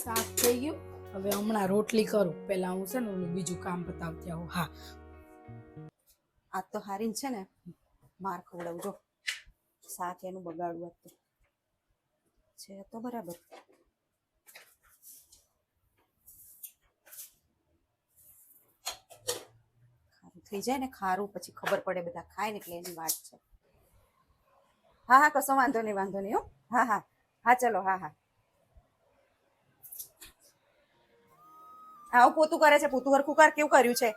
શાક થઈ ગયું. હવે હમણાં રોટલી કરું. પેલા હું છે ને બીજું કામ બતાવતી આવું. હા. આજ તો હારીને છે ને, માર ખવડાવું જો શાક એનું બગાડવું આજ તો. છે તો બરાબર. થઈ જાય ને, ખારું પછી ખબર પડે બધા ખાય ને એટલે એની વાત છે. હા હા, કશો વાંધો નહીં વાંધો નહીં હો. હા હા. હા, ચલો, હા હા. આવું પોતું કરે છે પોતું હરખું કર કેવું કર્યું છે?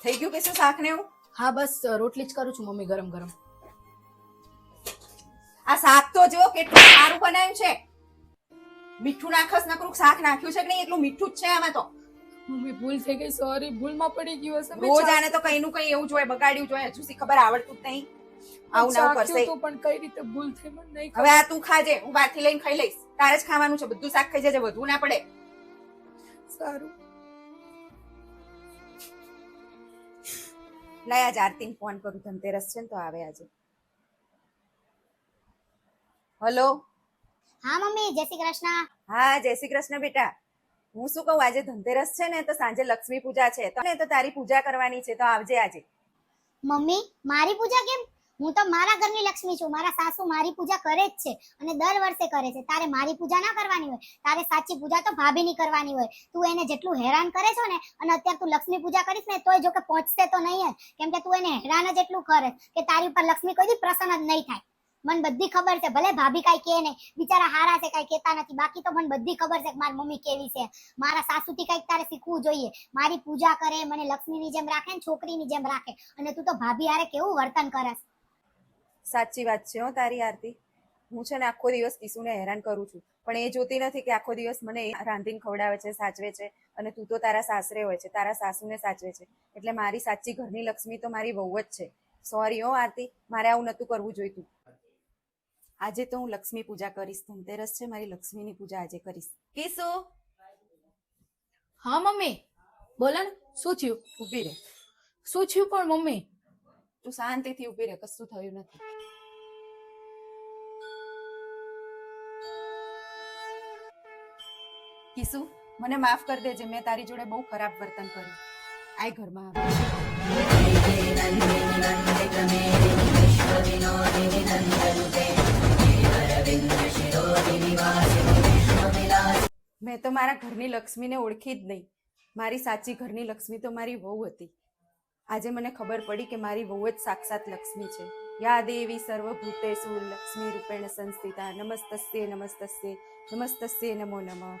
થઈ ગયું કે શું શાક ને એવું? હા બસ રોટલી જ કરું છું મમ્મી ગરમ ગરમ. આ શાક તો જો કેટલું સારું બનાવ્યું છે. મીઠું નાખસ નકરું શાક નાખ્યું છે કે નહીં? એટલું મીઠું જ છે આમાં તો. મમ્મી ભૂલ થઈ ગઈ સોરી ભૂલમાં પડી ગયું હશે રોજ આને તો કઈ નું કઈ એવું જોઈએ બગાડ્યું જોઈએ હજુ સી ખબર આવડતું જ નહીં. આવું ના કરશે. તો પણ કઈ રીતે ભૂલ થઈ મને નહીં હવે આ તું ખાજે હું બહારથી લઈને ખાઈ લઈશ. તારે જ ખાવાનું છે બધું શાક ખાઈ જજે વધુ ના પડે. સારું. લઈ આજ આરતીને ફોન કરું ધનતેરસ છે ને તો આવે આજે. હલો હા મમ્મી જય શ્રી કૃષ્ણ. હા જય શ્રી કૃષ્ણ બેટા. હું શું કહું આજે ધનતેરસ છે ને તો સાંજે લક્ષ્મી પૂજા છે. તો ને તો તારી પૂજા કરવાની છે તો આવજે આજે. મમ્મી મારી પૂજા કેમ હું તો મારા ઘરની લક્ષ્મી છું. મારા સાસુ મારી પૂજા કરે જ છે અને દર વર્ષે કરે છે. તારે મારી પૂજા ના કરવાની હોય, તારે સાચી પૂજા તો ભાભીની કરવાની હોય. તું એને જેટલું હેરાન કરે છો ને અને અત્યારે તું લક્ષ્મી પૂજા કરીશ ને તોય જો કે પહોંચશે તો નહીં જ. કેમ કે તું એને હેરાન જ એટલું કરે કે તારી ઉપર લક્ષ્મી કોઈ પ્રસન્ન જ નહીં થાય. મને બધી ખબર છે. ભલે ભાભી કાંઈ કે નહીં, બિચારા હારા છે, કાંઈ કહેતા નથી. બાકી તો મને બધી ખબર છે કે મારી મમ્મી કેવી છે. મારા સાસુથી કાંઈક તારે શીખવું જોઈએ. મારી પૂજા કરે, મને લક્ષ્મીની જેમ રાખે ને છોકરીની જેમ રાખે. અને તું તો ભાભી હારે કેવું વર્તન કરસ? સાચી વાત છે હો તારી આરતી. હું છે ને આખો દિવસ ઈસુને હેરાન કરું છું. પણ એ જોતી નથી કે આખો દિવસ મને રાંધીને ખવડાવે છે સાચવે છે અને તું તો તારા સાસરે હોય છે તારા સાસુને સાચવે છે. એટલે મારી સાચી ઘરની લક્ષ્મી તો મારી વહુ જ છે. સોરી હો આરતી. મારે આવું નતું કરવું જોઈતું. આજે તો હું લક્ષ્મી પૂજા કરીશ. ધનતેરસ છે મારી લક્ષ્મીની પૂજા આજે કરીશ. કિશુ? હા મમ્મી. બોલો ને શું થયું? ઊભી રહે. શું થયું પણ મમ્મી? તું શાંતિથી ઊભી રહે કશું થયું નથી. કિશુ મને માફ કરી દેજે, મેં તારી જોડે બહુ ખરાબ વર્તન કર્યું. આય ઘરમાં. મેં તો મારા ઘરની લક્ષ્મીને ઓળખી જ નહીં. મારી સાચી ઘરની લક્ષ્મી તો મારી વહુ હતી. આજે મને ખબર પડી કે મારી વહુ જ સાક્ષાત લક્ષ્મી છે. યા દેવી સર્વભૂતેષુ લક્ષ્મી રૂપેણ સંસ્થિતા. નમસ્તસ્ય નમસ્તસ્ય નમસ્તસ્ય નમો નમઃ.